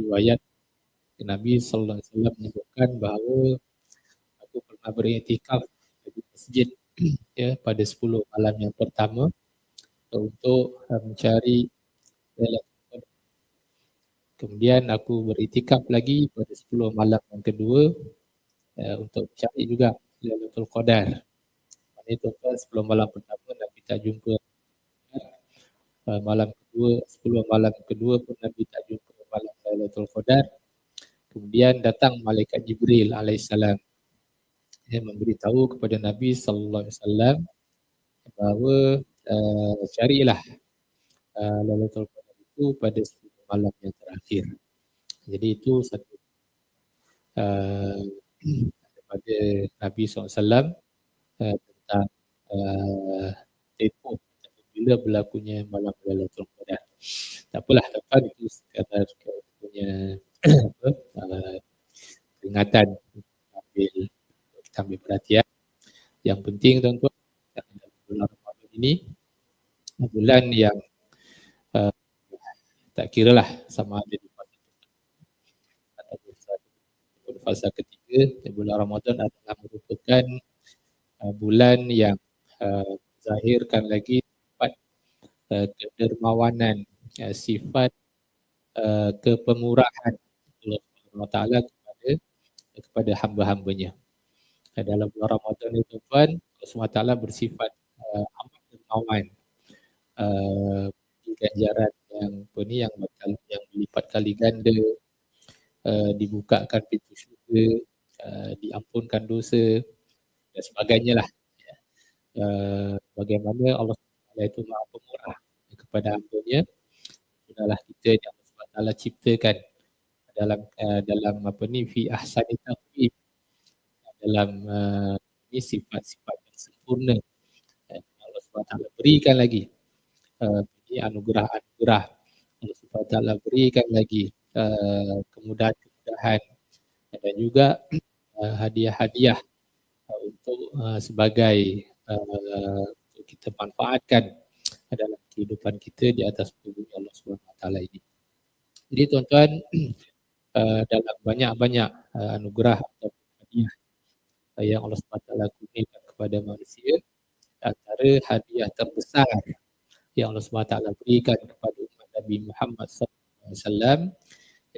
riwayat Nabi sallallahu alaihi wasallam menyebutkan bahawa aku pernah beriktikaf di masjid ya pada 10 malam yang pertama untuk uh, mencari Kemudian aku beriktikaf lagi pada 10 malam yang kedua uh, untuk cari juga Lailatul Qadar. Ini tuan-tuan 10 malam pertama Nabi tak jumpa. Uh, malam kedua, 10 malam kedua pun Nabi tak jumpa Lailatul Qadar. Kemudian datang malaikat Jibril alaihissalam yang memberitahu kepada Nabi sallallahu alaihi wasallam bahawa uh, carilah uh, Lailatul Qadar itu pada malam yang terakhir. Jadi itu satu uh, daripada Nabi SAW uh, tentang uh, tempoh bila berlakunya malam Lailatul Qadar. Tak apalah, tuan itu sekadar punya uh, peringatan ambil kita ambil perhatian. Yang penting tuan-tuan bulan Ramadan ini bulan yang uh, tak kira lah sama ada di fasa ataupun fasa ketiga bulan Ramadan adalah merupakan uh, bulan yang uh, zahirkan lagi sifat uh, kedermawanan uh, sifat uh, kepemurahan Allah SWT kepada kepada hamba-hambanya. Uh, dalam bulan Ramadan itu tuan Allah SWT bersifat uh, amat dermawan uh, ganjaran yang apa ni yang bakal yang berlipat kali ganda uh, dibukakan pintu syurga uh, diampunkan dosa dan sebagainya lah. Uh, bagaimana Allah SWT itu maha pemurah kepada hamba-Nya. Sudahlah kita yang SWT ciptakan dalam uh, dalam apa ni fi ahsani taqwim dalam uh, sifat-sifat yang sempurna uh, Allah SWT berikan lagi uh, ini anugerah-anugerah Allah SWT berikan lagi uh, kemudahan-kemudahan dan juga uh, hadiah-hadiah uh, untuk uh, sebagai uh, kita manfaatkan dalam kehidupan kita di atas bumi Allah SWT ini. Jadi tuan-tuan uh, dalam banyak-banyak uh, anugerah atau hadiah uh, yang Allah SWT kurniakan kepada manusia antara hadiah terbesar yang Allah SWT berikan kepada umat Nabi Muhammad SAW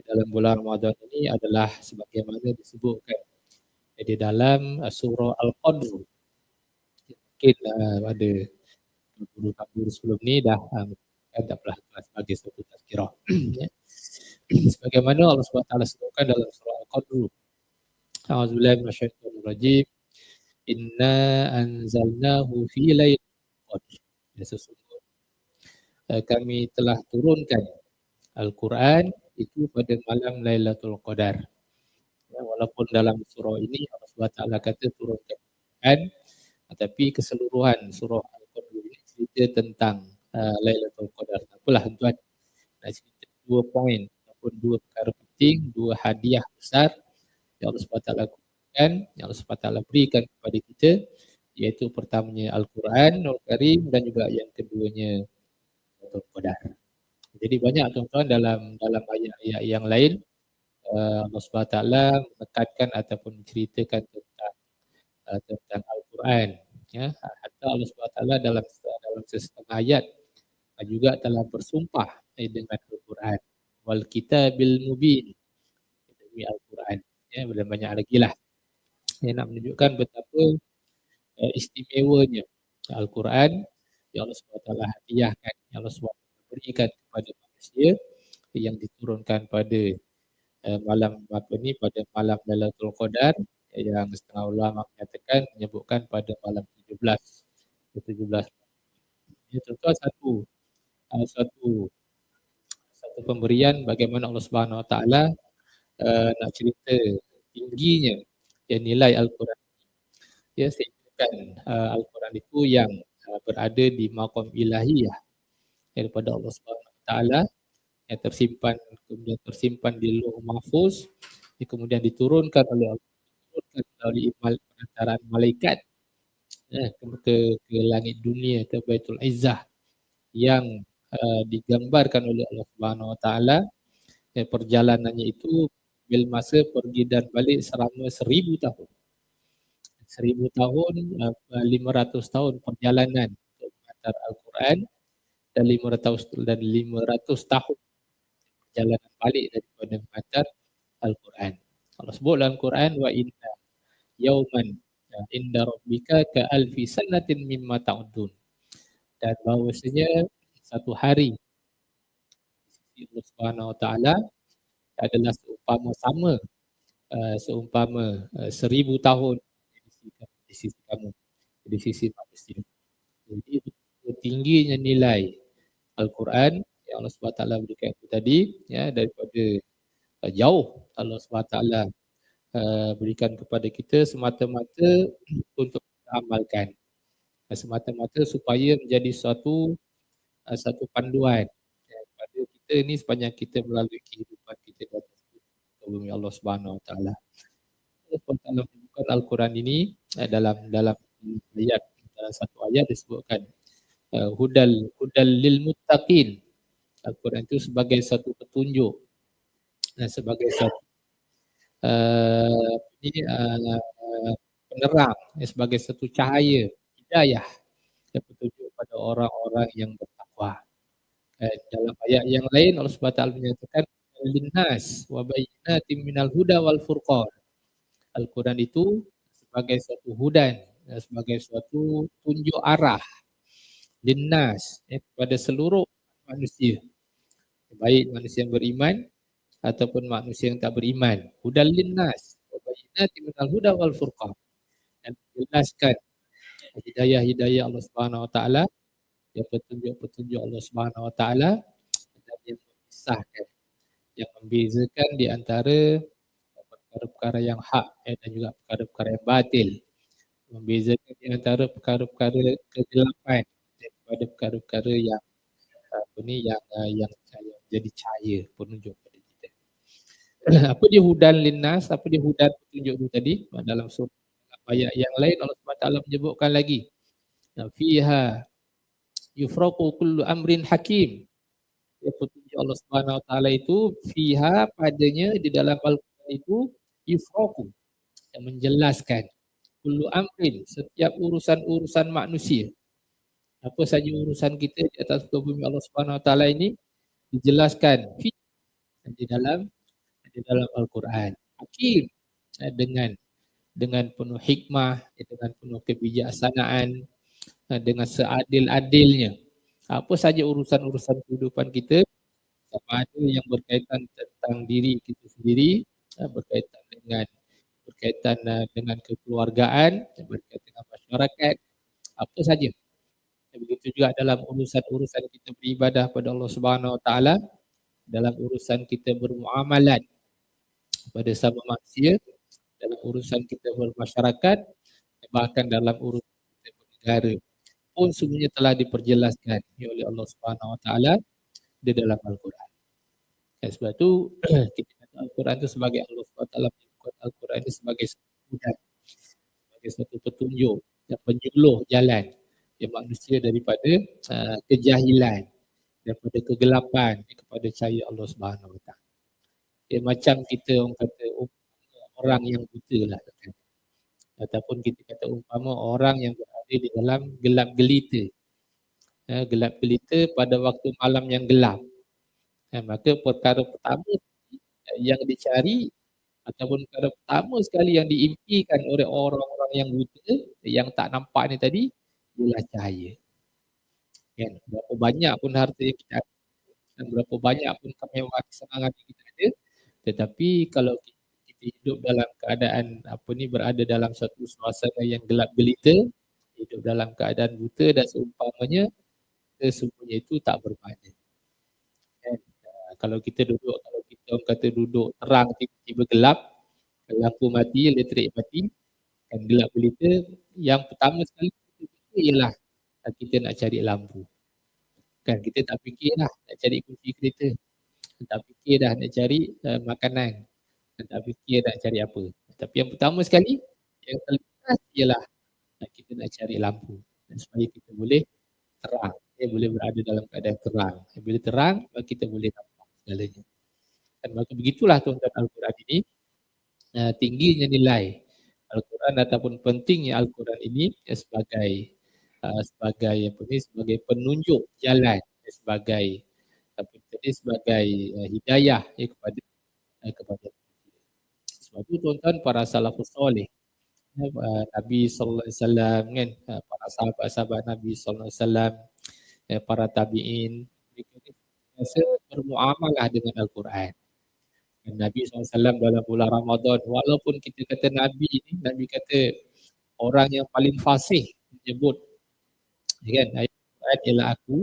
dalam bulan Ramadan ini adalah sebagaimana disebutkan di dalam uh, surah Al-Qadr. Mungkin uh, ada guru-guru sebelum ni dah um, tak pernah sebagai satu tazkirah. Sebagaimana Allah SWT sebutkan dalam surah Al-Qadr. A'udzubillahi minasyaitonir rajim. Inna anzalnahu fi lailatul qadr. Ya, Eh, kami telah turunkan Al-Quran itu pada malam Lailatul Qadar. Ya, walaupun dalam surah ini Allah SWT kata turunkan Al-Quran tetapi keseluruhan surah Al-Qadar ini cerita tentang uh, Lailatul Qadar. Apalah tuan, nak cerita dua poin ataupun dua perkara penting, dua hadiah besar yang Allah SWT lakukan, yang Allah SWT berikan kepada kita iaitu pertamanya Al-Quran, Al-Karim dan juga yang keduanya Lailatul Qadar. Jadi banyak tuan-tuan dalam dalam ayat-ayat yang lain uh, Allah SWT menekankan ataupun menceritakan tentang uh, tentang Al-Quran. Ya, hatta Allah SWT dalam dalam sesetengah ayat juga telah bersumpah eh, dengan Al-Quran. Wal kitabil mubin demi Al-Quran. Ya, belum banyak lagi lah. Saya nak menunjukkan betapa uh, istimewanya Al-Quran yang Allah SWT hadiahkan, yang Allah SWT berikan kepada manusia yang diturunkan pada uh, malam apa ni pada malam Lailatul Qadar yang setengah ulama menyatakan menyebutkan pada malam 17 17 ya tentu satu satu pemberian bagaimana Allah Subhanahu Wa Taala uh, nak cerita tingginya yang nilai Al-Quran. Ya sehingga uh, Al-Quran itu yang Uh, berada di maqam ilahiyah daripada Allah Subhanahu Wa Taala yang tersimpan kemudian tersimpan di Lauh Mahfuz kemudian diturunkan oleh diturunkan oleh perantaraan malaikat eh, ke, ke, ke langit dunia ke Baitul Izzah yang uh, digambarkan oleh Allah Subhanahu Wa Taala eh, perjalanannya itu bil masa pergi dan balik selama seribu tahun. Seribu tahun, uh, lima ratus tahun perjalanan untuk mengantar Al-Quran dan lima ratus dan lima ratus tahun perjalanan balik daripada mengantar Al-Quran. Allah sebut dalam Quran wa inna yauman inda rabbika ka alfi sanatin mimma ta'udun. Dan bahawasanya satu hari Allah Subhanahu Taala adalah seumpama sama uh, seumpama uh, seribu tahun di sisi kamu di sisi manusia. Jadi tingginya nilai Al-Quran yang Allah SWT berikan itu tadi ya daripada uh, jauh Allah SWT uh, berikan kepada kita semata-mata untuk amalkan uh, semata-mata supaya menjadi suatu uh, satu panduan kita ni sepanjang kita melalui kehidupan kita di atas bumi Allah Subhanahu Wa Taala. Allah bukan Al-Quran ini eh, dalam dalam ayat dalam satu ayat disebutkan uh, hudal hudal lil muttaqin. Al-Quran itu sebagai satu petunjuk dan sebagai satu uh, ini uh, penerang ya, sebagai satu cahaya hidayah yang petunjuk pada orang-orang yang bertakwa. Eh, dalam ayat yang lain Allah SWT menyatakan linnas wa bayyinatin minal huda wal furqan. Al-Quran itu sebagai suatu hudan, sebagai suatu tunjuk arah linnas eh, kepada seluruh manusia. Baik manusia yang beriman ataupun manusia yang tak beriman. Hudan linnas wa bayyinatin minal huda wal furqan. Dan menjelaskan hidayah-hidayah Allah Subhanahu Wa Taala yang petunjuk-petunjuk Allah Subhanahu Wa Taala dan yang memisahkan yang membezakan di antara perkara-perkara yang hak eh, dan juga perkara-perkara yang batil membezakan di antara perkara-perkara kegelapan daripada perkara-perkara yang apa ni yang uh, yang, yang jadi cahaya penunjuk pada kita. apa dia hudan linnas, apa dia hudan petunjuk itu tadi dalam surah ayat yang lain Allah SWT menyebutkan lagi. Fiha yufraqu kullu amrin hakim. Ya petunjuk Allah Subhanahu Wa Taala itu fiha padanya di dalam Al-Quran itu yufraqu yang menjelaskan kullu amrin setiap urusan-urusan manusia. Apa saja urusan kita di atas bumi Allah Subhanahu Wa Taala ini dijelaskan di dalam di dalam Al-Quran. Hakim ya, dengan dengan penuh hikmah, dengan penuh kebijaksanaan, dengan seadil-adilnya. Apa saja urusan-urusan kehidupan kita, sama ada yang berkaitan tentang diri kita sendiri, ha, berkaitan dengan berkaitan ha, dengan kekeluargaan, berkaitan dengan masyarakat, apa saja. Begitu juga dalam urusan-urusan kita beribadah pada Allah Subhanahu Wa Taala, dalam urusan kita bermuamalat pada sama manusia, dalam urusan kita bermasyarakat, bahkan dalam urusan bernegara pun semuanya telah diperjelaskan oleh Allah Subhanahu Wa Taala di dalam Al-Quran. Ya, sebab itu kita kata Al-Quran itu sebagai Allah Subhanahu Wa Taala menyebut Al-Quran ini sebagai satu sebagai satu petunjuk dan penyuluh jalan yang manusia daripada uh, kejahilan daripada kegelapan kepada cahaya Allah Subhanahu Wa Taala. Ya, macam kita orang kata orang yang buta lah ataupun kita kata umpama orang yang berada di dalam gelap gelita. Ya, gelap gelita pada waktu malam yang gelap. Ya, maka perkara pertama yang dicari ataupun perkara pertama sekali yang diimpikan oleh orang-orang yang buta yang tak nampak ni tadi ialah cahaya. Kan? Berapa banyak pun harta yang kita ada dan berapa banyak pun kemewahan kesenangan yang kita ada tetapi kalau kita hidup dalam keadaan apa ni berada dalam satu suasana yang gelap gelita hidup dalam keadaan buta dan seumpamanya semuanya itu tak bermakna. Kan? Uh, kalau kita duduk kalau kita orang kata duduk terang tiba-tiba gelap lampu mati elektrik mati kan gelap gelita yang pertama sekali kita ialah kita nak cari lampu. Kan? Kita tak fikirlah nak cari kunci kereta. Tak fikir dah nak cari uh, makanan. Tak fikir nak cari apa. Tapi yang pertama sekali, yang terlintas ialah kita nak cari lampu. Supaya kita boleh terang. Kita boleh berada dalam keadaan terang. Bila terang, kita boleh nampak segalanya. Dan maka begitulah tuan-tuan Al-Quran ini uh, tingginya nilai Al-Quran ataupun pentingnya Al-Quran ini uh, sebagai uh, sebagai apa ni sebagai penunjuk jalan sebagai apa tadi sebagai uh, hidayah ya, kepada uh, kepada sebab itu tuan-tuan para salafus soleh ya, uh, Nabi sallallahu alaihi wasallam kan uh, para sahabat-sahabat Nabi sallallahu alaihi wasallam uh, para tabi'in mereka biasa bermuamalah dengan Al-Quran. Dan Nabi SAW dalam bulan Ramadan, walaupun kita kata Nabi ini, Nabi kata orang yang paling fasih menyebut kan, ayat Quran ialah aku.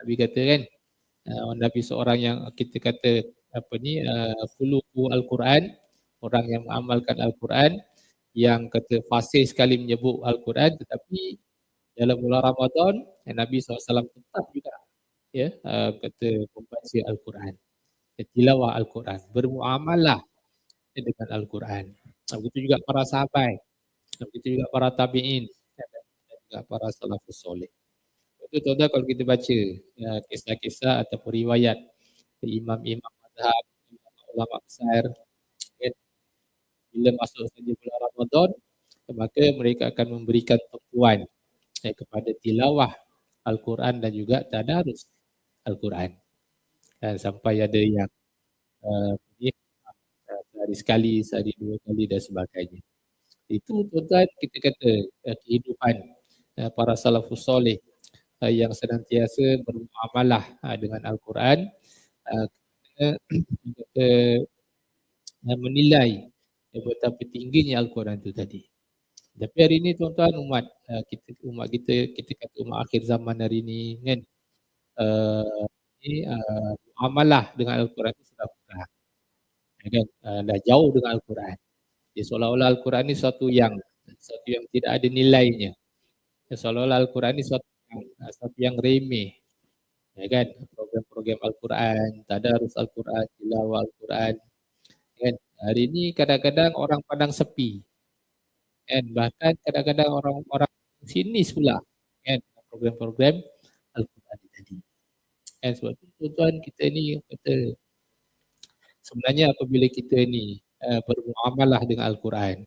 Nabi kata kan, uh, Nabi seorang yang kita kata apa ni, uh, fuluku Al-Quran, orang yang mengamalkan Al-Quran, yang kata fasih sekali menyebut Al-Quran tetapi dalam bulan Ramadan Nabi SAW tetap juga ya uh, kata membaca Al-Quran tilawah Al-Quran bermuamalah dengan Al-Quran. Begitu juga para sahabat begitu juga para tabi'in dan juga para salafus soleh. Itu tuan kalau kita baca ya, kisah-kisah ataupun riwayat imam-imam mazhab, ulama besar bila masuk saja bulan Ramadan maka mereka akan memberikan tumpuan ya, kepada tilawah Al-Quran dan juga tadarus Al-Quran. Dan sampai ada yang uh, sehari sekali, sehari dua kali dan sebagainya. Itu tuan-tuan kita kata uh, kehidupan uh, para salafus soleh uh, yang senantiasa bermuamalah uh, dengan Al-Quran uh, kita uh, menilai uh, betapa tingginya Al-Quran itu tadi. Tapi hari ini tuan-tuan umat uh, kita umat kita kita kata umat akhir zaman hari ini kan uh, ini uh, amalah dengan Al-Quran itu sudah kurang. Ya kan? Uh, dah jauh dengan Al-Quran. Jadi seolah-olah Al-Quran ini suatu yang suatu yang tidak ada nilainya. Ya, seolah-olah Al-Quran ini suatu yang, uh, suatu yang remeh. Ya kan? Program-program Al-Quran, tadarus Al-Quran, tilawah Al-Quan. Kan? Hari ini kadang-kadang orang pandang sepi. And bahkan kadang-kadang orang-orang sinis pula kan program-program Al-Quran tadi. And sebab tu tuan-tuan kita ni kata sebenarnya apabila kita ni uh, bermuamalah dengan Al-Quran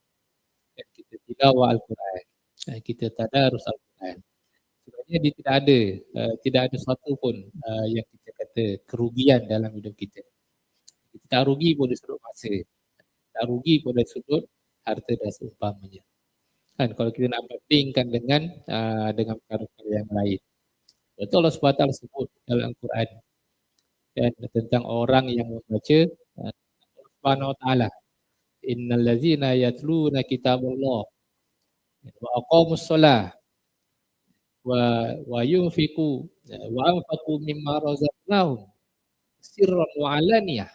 dan kita tilawah Al-Quran dan kita tadarus Al-Quran sebenarnya dia tidak ada uh, tidak ada satu pun uh, yang kita kata kerugian dalam hidup kita. Kita tak rugi pun dari sudut masa. Tak rugi dari sudut harta dan seumpamanya kan kalau kita nak bandingkan dengan uh, dengan perkara-perkara yang lain. Betul Allah SWT sebut dalam Al-Quran dan tentang orang yang membaca uh, Allah Subhanahu Taala. Innal ladzina yatluna kitabullah wa aqamus solah wa wa yunfiqu wa anfaqu mimma razaqnahum sirran wa alaniyah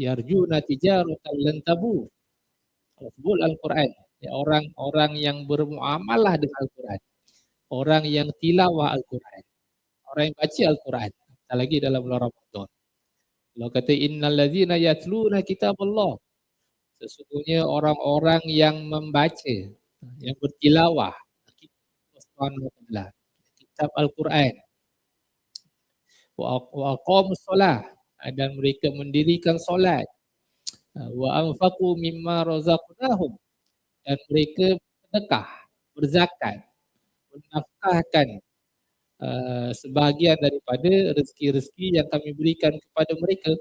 yarjuna tijaratan lan tabur. Sebut Al-Quran ya, orang-orang yang bermuamalah dengan Al-Quran. Orang yang tilawah Al-Quran. Orang yang baca Al-Quran. Tak lagi dalam bulan Ramadan. Kalau kata innal ladzina yatluna kitab Allah. Sesungguhnya orang-orang yang membaca, yang bertilawah kitab Al-Quran. Wa aqamus solah dan mereka mendirikan solat. Wa anfaqu mimma razaqnahum. Dan mereka sedekah, berzakat, menafkahkan uh, sebahagian daripada rezeki-rezeki yang kami berikan kepada mereka.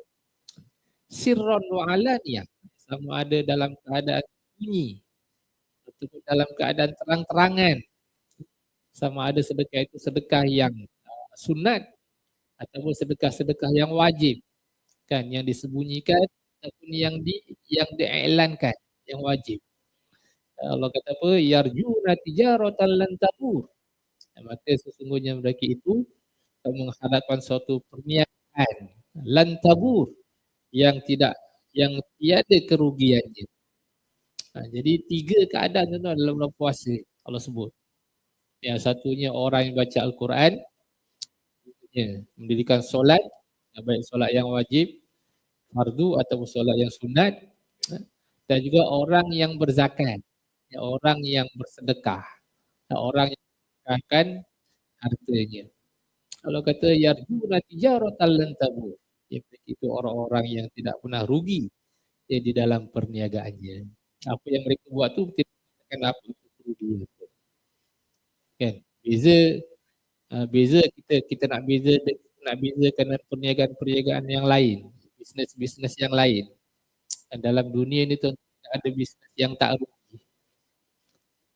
Sirron wa alaniyah sama ada dalam keadaan bunyi ataupun dalam keadaan terang-terangan. Sama ada sedekah itu sedekah yang sunat ataupun sedekah-sedekah yang wajib kan yang disembunyikan ataupun yang di yang diiklankan yang wajib Allah kata apa? Yarjuna tijaratan lan tabur. Maka sesungguhnya mereka itu menghadapkan suatu perniagaan lan tabur yang tidak yang tiada kerugiannya. Ha, jadi tiga keadaan tu dalam bulan puasa Allah sebut. Yang satunya orang yang baca Al-Quran, ya, mendirikan solat, baik solat yang wajib, fardu atau solat yang sunat, ha, dan juga orang yang berzakat ya, orang yang bersedekah, ya, orang yang menggunakan hartanya. Kalau kata yarjuna tijaratan lan tabu. Ya, itu orang-orang yang tidak pernah rugi ya, di dalam perniagaannya. Apa yang mereka buat tu tidak akan apa rugi. Kan? Beza uh, beza kita kita nak beza nak bezakan perniagaan-perniagaan yang lain, bisnes-bisnes yang lain. Dan dalam dunia ni tu ada bisnes yang tak rugi.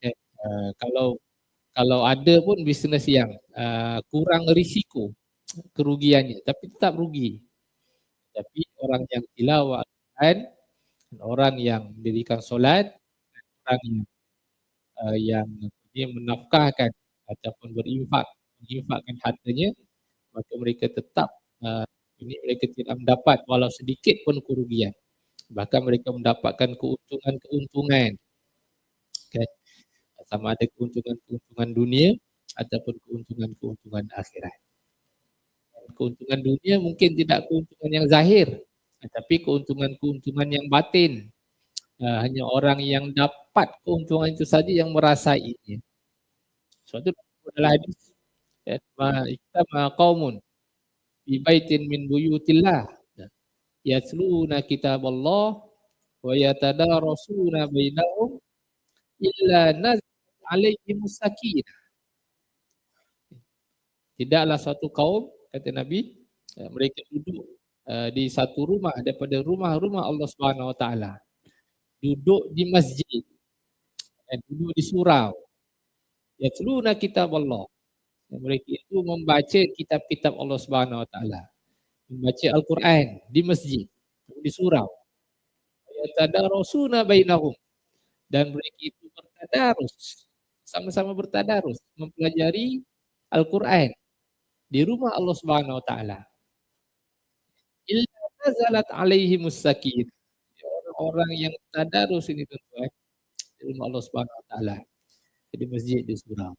Kan? Uh, kalau kalau ada pun bisnes yang uh, kurang risiko kerugiannya tapi tetap rugi. Tapi orang yang tilawah Al-Quran, orang yang mendirikan solat, orang yang uh, yang dia menafkahkan ataupun berinfak, menginfakkan hartanya, maka mereka tetap uh, ini mereka tidak mendapat walau sedikit pun kerugian. Bahkan mereka mendapatkan keuntungan-keuntungan. Okay. Sama ada keuntungan-keuntungan dunia ataupun keuntungan-keuntungan akhirat keuntungan dunia mungkin tidak keuntungan yang zahir tetapi keuntungan-keuntungan yang batin uh, hanya orang yang dapat keuntungan itu saja yang merasainya suatu adalah hadis ya, kita ma qaumun fi baitin min buyutillah. Yasluna kitab Allah wa yatadarasuna bainahum illa nazat alaihim sakinah. Tidaklah satu kaum kata Nabi uh, mereka duduk uh, di satu rumah daripada rumah-rumah Allah Subhanahu Wa Taala. Duduk di masjid dan duduk di surau. Ya seluruh kitab Allah mereka itu membaca kitab-kitab Allah Subhanahu Wa Taala membaca Al-Quran di masjid di surau ya tadarusuna bainahum dan mereka itu bertadarus sama-sama bertadarus mempelajari Al-Quran di rumah Allah Subhanahu wa taala. Illa nazalat alaihi musakin. Orang yang tadarus ini tuan di rumah Allah Subhanahu wa taala. Di masjid di surau.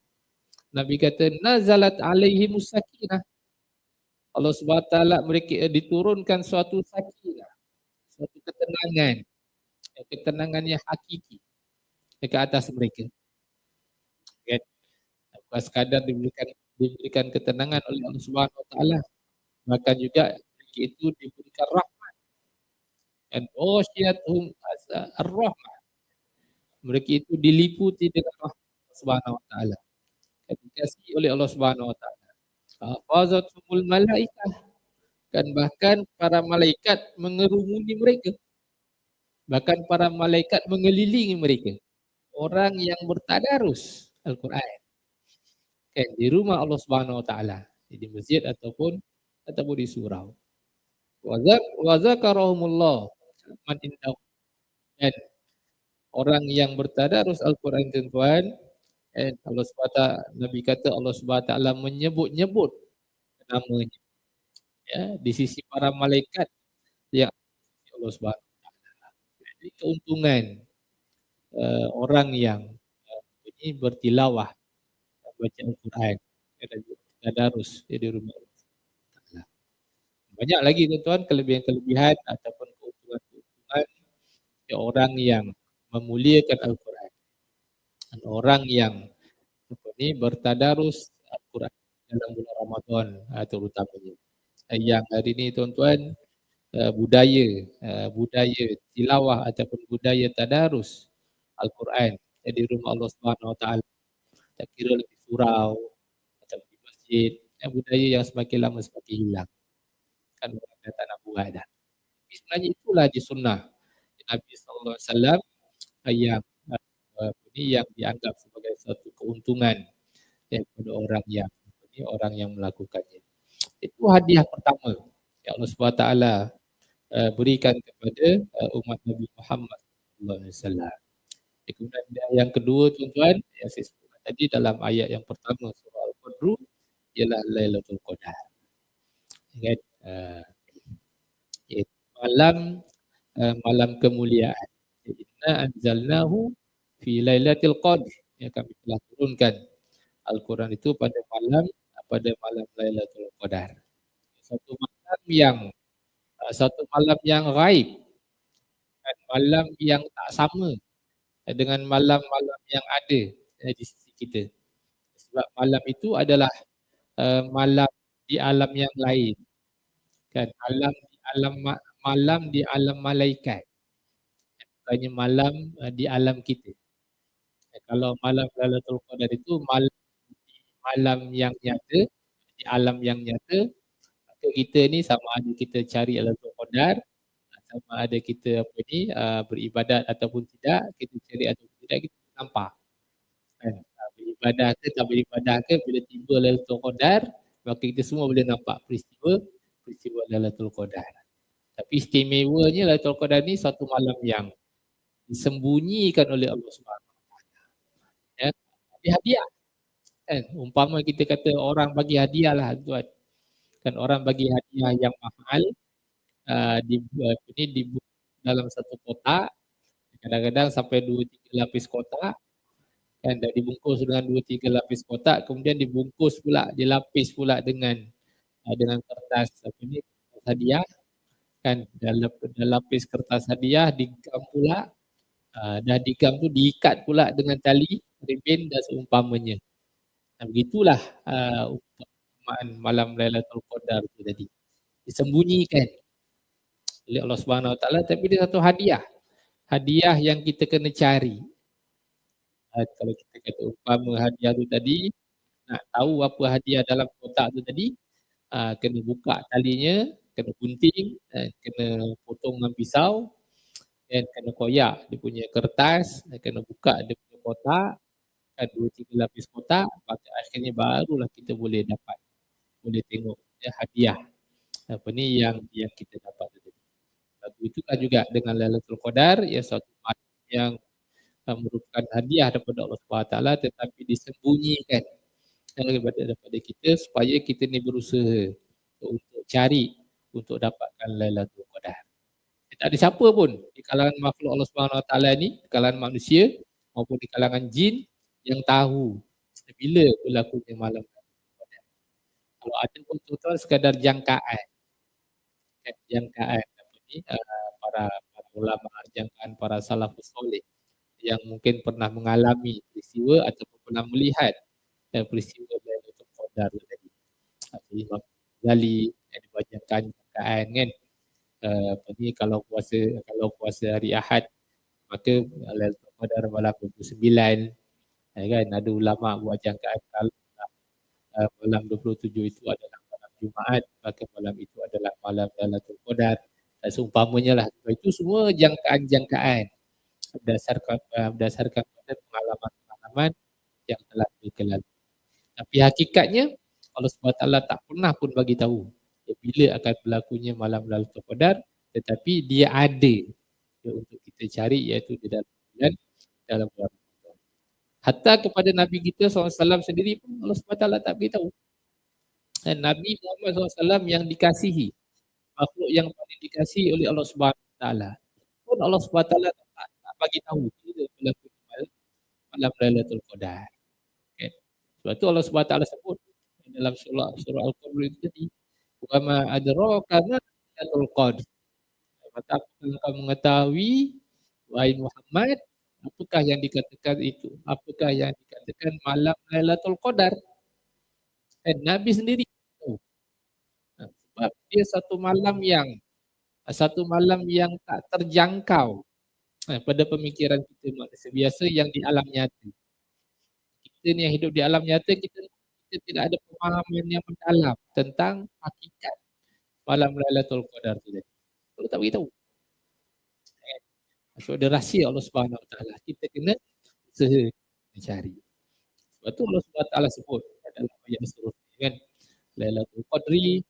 Nabi kata nazalat alaihi musakinah. Allah taala mereka eh, diturunkan suatu sakinah. Suatu ketenangan. Ketenangan yang hakiki ke atas mereka. Kan? Bukan sekadar diberikan diberikan ketenangan oleh Allah Taala. Maka juga mereka itu diberikan rahmat. Dan wasyiathum ar-rahmat. Mereka itu diliputi dengan rahmat Allah Taala. Dikasih oleh Allah Subhanahu Wa Taala. Fazatumul malaikah dan bahkan para malaikat mengerumuni mereka. Bahkan para malaikat mengelilingi mereka. Orang yang bertadarus Al-Quran kan di rumah Allah Subhanahu Wa Taala di masjid ataupun ataupun di surau. Wazak wazakarahumullah man indahu dan orang yang bertadarus Al-Quran tuan dan Allah SWT, Nabi kata Allah SWT menyebut-nyebut namanya ya, di sisi para malaikat yang Allah SWT. Jadi keuntungan uh, orang yang uh, ini bertilawah baca Al-Quran ada tadarus ya, di rumah Allah. Banyak lagi tuan-tuan kelebihan-kelebihan ataupun keuntungan-keuntungan ya, orang yang memuliakan Al-Quran. Dan orang yang apa ni bertadarus Al-Quran dalam bulan Ramadan uh, terutamanya. Uh, yang hari ini tuan-tuan uh, budaya uh, budaya tilawah ataupun budaya tadarus Al-Quran di rumah Allah Subhanahu Wa Taala. Tak kira lagi surau atau di masjid yang budaya yang semakin lama semakin hilang. Kan orang dah tak nak buat dah. Tapi sebenarnya itulah di sunnah Nabi SAW yang uh, ini yang dianggap sebagai satu keuntungan daripada orang yang ini orang yang melakukannya itu hadiah pertama yang Allah SWT uh, berikan kepada uh, umat Nabi Muhammad SAW. Kemudian yang kedua tuan-tuan yang saya tadi dalam ayat yang pertama surah Al-Qadr ialah Lailatul Qadar. Ingat uh, malam uh, malam kemuliaan. Inna anzalnahu fi Lailatul Qadr. yang kami telah turunkan Al-Quran itu pada malam pada malam Lailatul Qadar. Satu malam yang uh, satu malam yang gaib dan malam yang tak sama dengan malam-malam yang ada di sisi kita. Sebab malam itu adalah uh, malam di alam yang lain. Kan alam di alam malam di alam malaikat. Bukannya malam di alam kita. Eh, kalau malam Lailatul Qadar itu malam malam yang nyata, di alam yang nyata, maka kita ni sama ada kita cari Lailatul Qadar, sama ada kita apa ni uh, beribadat ataupun tidak, kita cari ataupun tidak kita nampak. Uh, beribadah ke tak beribadah ke bila tiba Lailatul Qadar, maka kita semua boleh nampak peristiwa peristiwa Lailatul Qadar. Tapi istimewanya Lailatul Qadar ni satu malam yang disembunyikan oleh Allah Ya, dia hadiah. Kan? Umpama kita kata orang bagi hadiah lah tuan. Kan orang bagi hadiah yang mahal uh, di uh, ini di dalam satu kotak. Kadang-kadang sampai dua tiga lapis kotak. Kan? Dah dibungkus dengan dua tiga lapis kotak kemudian dibungkus pula dilapis pula dengan uh, dengan kertas apa ni kertas hadiah. Kan? Dalam lapis kertas hadiah digam pula. Uh, dah digam tu diikat pula dengan tali ribin dan seumpamanya. Dan begitulah uh, malam Lailatul Qadar tu tadi. Disembunyikan oleh Allah Subhanahu Wa Taala tapi dia satu hadiah. Hadiah yang kita kena cari. Uh, kalau kita kata umpama hadiah tu tadi nak tahu apa hadiah dalam kotak tu tadi uh, kena buka talinya, kena gunting, uh, kena potong dengan pisau dan kena koyak dia punya kertas, kena buka dia punya kotak, kan dua tiga lapis kotak, maka akhirnya barulah kita boleh dapat boleh tengok ya, hadiah apa ni yang yang kita dapat tadi. Lagu itulah juga dengan Lailatul Qadar ya suatu yang uh, merupakan hadiah daripada Allah SWT tetapi disembunyikan daripada daripada kita supaya kita ni berusaha untuk cari untuk dapatkan Lailatul Qadar. Tak ada siapa pun di kalangan makhluk Allah Subhanahu Taala ni, di kalangan manusia maupun di kalangan jin yang tahu bila berlakunya malam. Kalau ada pun tuan sekadar jangkaan. Kan, jangkaan apa ni uh, para para ulama jangkaan para salafus soleh yang mungkin pernah mengalami peristiwa ataupun pernah melihat dan peristiwa Lailatul Qadar tadi. Jadi Imam Ghazali yang dibacakan kan kan uh, apa ni kalau puasa kalau puasa hari Ahad maka Lailatul Qadar malam 29 ya kan? Ada ulama buat jangkaan kalau uh, malam 27 itu adalah malam Jumaat maka malam itu adalah malam Lailatul Qadar. Seumpamanya lah. Itu semua jangkaan-jangkaan. Berdasarkan uh, berdasarkan pengalaman-pengalaman yang telah dikelal. Tapi hakikatnya Allah SWT tak pernah pun bagi tahu bila akan berlakunya malam Lailatul Qadar tetapi dia ada untuk kita cari iaitu di dalam bulan dalam bulan Hatta kepada Nabi kita SAW sendiri pun Allah SWT tak beritahu. Dan Nabi Muhammad SAW yang dikasihi, makhluk yang paling dikasihi oleh Allah SWT pun Allah SWT tak, tak bagi tahu malam Lailatul Qadar. Sebab tu Allah SWT sebut dalam surah surah Al-Qadr itu tadi wa ma adraka Lailatul Qadr. Maka engkau mengetahui wahai Muhammad apakah yang dikatakan itu? Apakah yang dikatakan malam Lailatul Qadar? Dan Nabi sendiri tahu. Ha, sebab dia satu malam yang satu malam yang tak terjangkau ha, pada pemikiran kita manusia biasa yang di alam nyata kita ni yang hidup di alam nyata kita, kita tidak ada pemahaman yang mendalam tentang hakikat malam Lailatul Qadar tu. Kalau tak beritahu. So ada rahsia Allah Subhanahu Wa Taala. Kita kena usaha mencari. Sebab tu Allah Subhanahu Wa Taala sebut dalam ayat seterusnya kan. Lailatul Qadri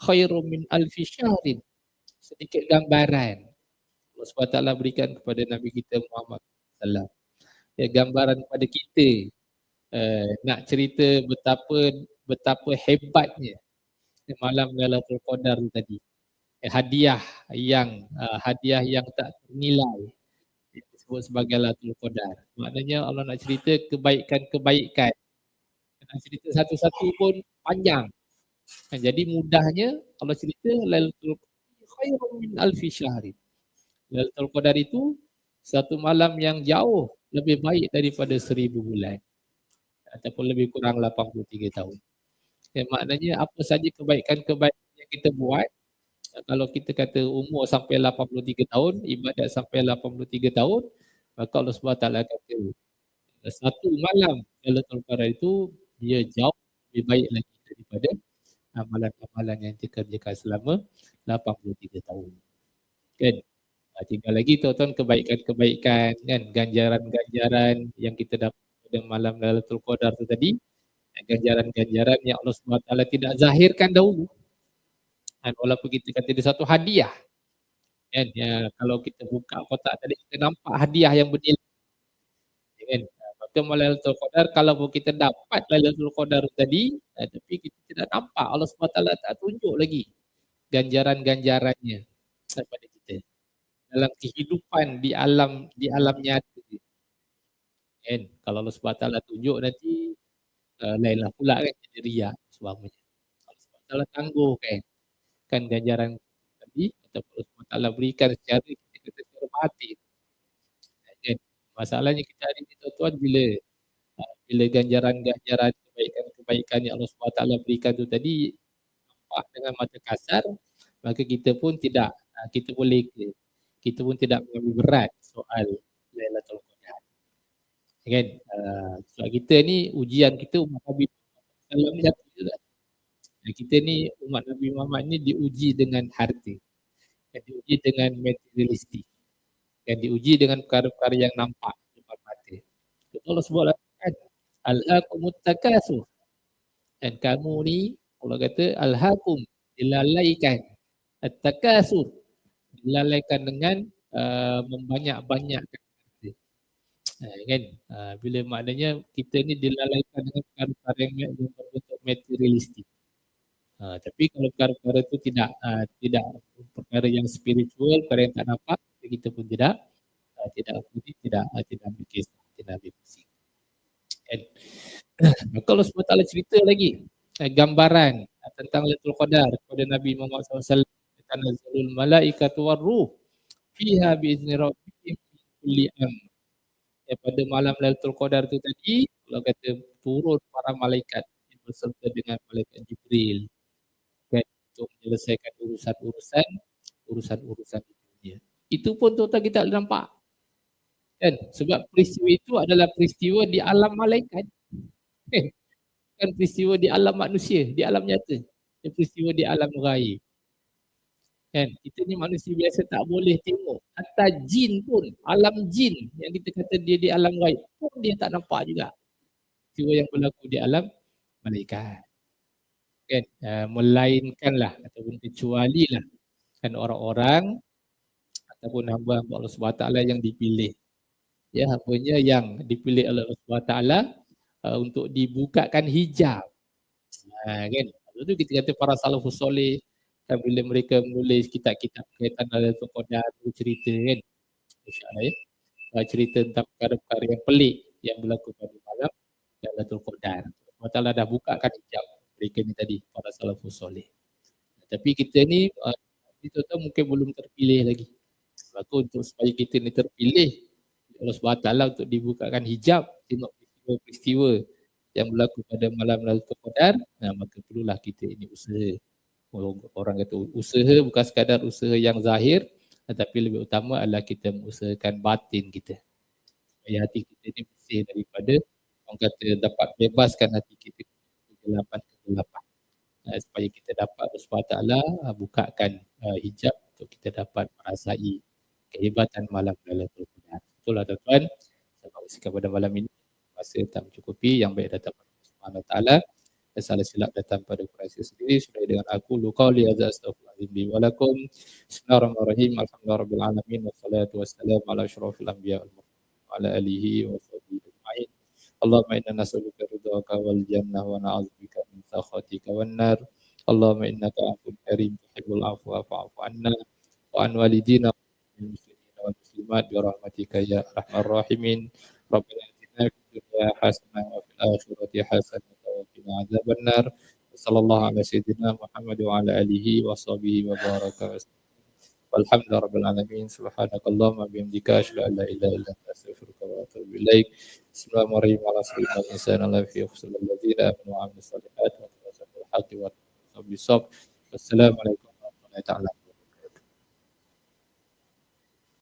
khairum min alfi syahrin. Sedikit gambaran Allah Subhanahu Wa Taala berikan kepada Nabi kita Muhammad sallallahu ya gambaran kepada kita uh, nak cerita betapa betapa hebatnya malam Lailatul Qadar tadi. Hadiah yang uh, hadiah yang tak ternilai disebut sebagai Lailatul Qadar. Maknanya Allah nak cerita kebaikan-kebaikan. Nak cerita satu-satu pun panjang. Dan jadi mudahnya Allah cerita Lailatul Qadar khairun min alfi syahrin. Lailatul Qadar itu satu malam yang jauh lebih baik daripada seribu bulan ataupun lebih kurang 83 tahun. Ya, maknanya apa saja kebaikan-kebaikan yang kita buat kalau kita kata umur sampai 83 tahun, ibadat sampai 83 tahun, maka Allah SWT kata satu malam Lailatul Qadar itu dia jauh lebih baik lagi daripada amalan-amalan yang dikerjakan selama 83 tahun. Kan? Ha, tinggal lagi tuan-tuan kebaikan-kebaikan kan ganjaran-ganjaran yang kita dapat pada malam Lailatul Qadar tu tadi ganjaran-ganjaran yang Allah SWT tidak zahirkan dahulu kan walaupun kita kata dia satu hadiah kan ya, kalau kita buka kotak tadi kita nampak hadiah yang bernilai ya, kan maka malam Lailatul Qadar kalau kita dapat Lailatul Qadar tadi eh, tapi kita tidak nampak Allah SWT tak tunjuk lagi ganjaran-ganjarannya kepada kita dalam kehidupan di alam di alam nyata. Kan? Kalau Allah SWT tunjuk nanti uh, lainlah pula kan jadi riak sebagainya. Allah SWT tangguh kan. Kan ganjaran tadi atau Allah SWT berikan secara kita kata secara mati. Kan? Masalahnya kita hari ini tuan-tuan bila uh, bila ganjaran-ganjaran kebaikan-kebaikan yang Allah SWT berikan tu tadi nampak dengan mata kasar maka kita pun tidak uh, kita boleh kita pun tidak mengambil berat soal Lailatul Qadar. Kan? Uh, sebab kita ni ujian kita umat Nabi juga. Kita ni umat Nabi Muhammad ni diuji dengan harta. Dan diuji dengan materialistik. Dan diuji dengan perkara-perkara yang nampak depan mata. Allah sebut lah kan Al-Haqumut Takasuh. Dan kamu ni Allah kata Al-Haqum dilalaikan At-Takasuh dilalaikan dengan uh, membanyak-banyakkan harta. Uh, kan? Uh, bila maknanya kita ni dilalaikan dengan perkara-perkara yang berbentuk materialistik. Uh, tapi kalau perkara-perkara itu tidak uh, tidak perkara yang spiritual, perkara yang tak nampak, kita pun tidak uh, tidak tidak tidak uh, tidak kisah, tidak pusing. Kan? Maka Allah SWT cerita lagi uh, gambaran uh, tentang Lailatul Qadar kepada Nabi Muhammad SAW tanazzalul malaikatu warruh fiha biizni rabbihim kulli am. Ya, pada malam Lailatul Qadar tu tadi Allah kata turun para malaikat beserta dengan malaikat Jibril untuk menyelesaikan urusan-urusan urusan-urusan dunia. Itu pun tuan-tuan kita tak nampak. Kan? Sebab peristiwa itu adalah peristiwa di alam malaikat. kan peristiwa di alam manusia, di alam nyata. Peristiwa di alam gaib. Kan? Kita ni manusia biasa tak boleh tengok. Hatta jin pun, alam jin yang kita kata dia di alam gaib pun dia tak nampak juga. Peristiwa yang berlaku di alam malaikat. Kan? Uh, melainkanlah ataupun kecuali lah kan orang-orang ataupun hamba-hamba Allah SWT yang dipilih. Ya, hambanya yang dipilih oleh Allah SWT uh, untuk dibukakan hijab. Uh, kan? Itu kita kata para salafus soleh kan bila mereka menulis kitab-kitab berkaitan dengan tu cerita kan insya-Allah ya uh, cerita tentang perkara-perkara yang pelik yang berlaku pada malam Lailatul Qadar. Allah Taala dah bukakan hijab mereka ni tadi para salafus soleh. Tapi kita ni uh, itu tu mungkin belum terpilih lagi. Maka untuk supaya kita ni terpilih Allah SWT untuk dibukakan hijab tengok peristiwa-peristiwa yang berlaku pada malam Lailatul Qadar, nah, maka perlulah kita ini usaha orang kata usaha bukan sekadar usaha yang zahir tetapi lebih utama adalah kita mengusahakan batin kita supaya hati kita ini bersih daripada orang kata dapat bebaskan hati kita uh, supaya kita dapat SWT uh, bukakan uh, hijab untuk kita dapat merasai kehebatan malam Lailatul Qadar. Itulah tuan-tuan, saya kongsikan pada malam ini. Masa tak mencukupi yang baik datang pada Allah Taala. Salah silap datang pada kurasi sendiri sudah dengan aku luqali azza astaghfirullahaladzim bi walakum bismillahirrahmanirrahim. Alhamdulillahirabbil alamin. Wassalatu wassalamu ala asyrafil anbiya wal mursalin ala alihi wa sahbihi ajma'in. Allahumma inna nas'aluka ridhaka wal jannah wa na'udzubika سخطك والنار اللهم انك عفو كريم تحب العفو فاعف عنا وعن والدينا المسلمين والمسلمات برحمتك يا ارحم الراحمين ربنا اتنا في الدنيا حسنه وفي الاخره حسنه وقنا عذاب النار صلى الله على سيدنا محمد وعلى اله وصحبه وبارك وسلم والحمد رب العالمين. سبحانك اللهم وبحمدك أشهد أن لا إله إلا أنت أستغفرك وأتوب إليك. بسم الله الرحمن الرحيم. على سيدنا الإنسان الله في خصوص الذين آمنوا وعملوا الصالحات وتواصوا بالحق وتواصوا بالصبر والسلام عليكم ورحمة الله تعالى.